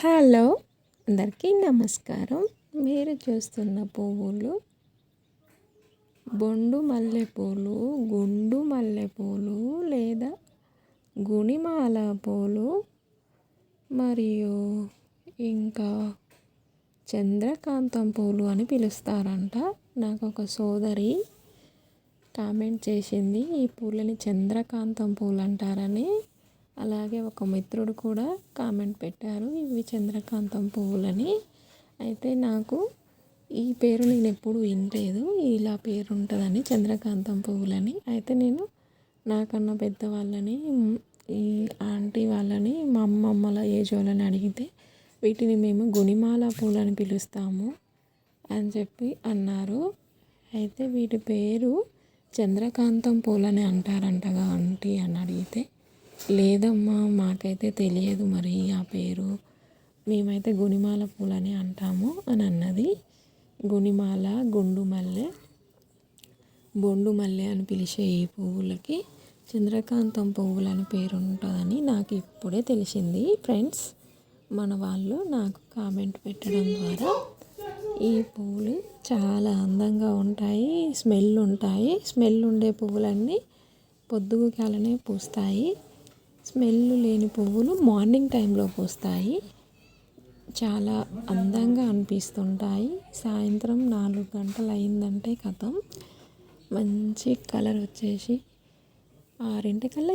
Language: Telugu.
హలో అందరికీ నమస్కారం. మీరు చూస్తున్న పువ్వులు బొండు మల్లెపూలు గుండు మల్లెపూలు లేదా గుణిమాల పూలు మరియు ఇంకా చంద్రకాంతం పూలు అని పిలుస్తారంట. నాకు ఒక సోదరి కామెంట్ చేసింది ఈ పూలని చంద్రకాంతం పూలు అంటారని. అలాగే ఒక మిత్రుడు కూడా కామెంట్ పెట్టారు ఇవి చంద్రకాంతం పువ్వులని. అయితే నాకు ఈ పేరు నేను ఎప్పుడు వినలేదు ఇలా పేరు ఉంటుందని చంద్రకాంతం పువ్వులని. అయితే నేను నాకన్నా పెద్దవాళ్ళని ఈ ఆంటీ వాళ్ళని మా అమ్మమ్మల ఏజ్ వాళ్ళని అడిగితే వీటిని మేము గుణిమాల పూలని పిలుస్తాము అని చెప్పి అన్నారు. అయితే వీటి పేరు చంద్రకాంతం పూలని అంటారంటగా ఆంటీ అని అడిగితే లేదమ్మా మాకైతే తెలియదు మరి ఆ పేరు. మేమైతే గుణిమాల పూలని అంటాము అని అన్నది. గుణిమాల గుండు మల్లె బొండు మల్లె అని పిలిచే ఈ పువ్వులకి చంద్రకాంతం పువ్వులు అని పేరు ఉంటుందని నాకు ఇప్పుడే తెలిసింది. ఫ్రెండ్స్ మన వాళ్ళు నాకు కామెంట్ పెట్టడం ద్వారా ఈ పువ్వులు చాలా అందంగా ఉంటాయి స్మెల్ ఉంటాయి. స్మెల్ ఉండే పువ్వులన్నీ పొద్దుగుకాలనే పూస్తాయి. స్మెల్ లేని పువ్వులు మార్నింగ్ టైంలో పూస్తాయి. చాలా అందంగా అనిపిస్తుంటాయి. సాయంత్రం నాలుగు గంటలు అయిందంటే కథం. మంచి కలర్ వచ్చేసి ఆరింటికల్లా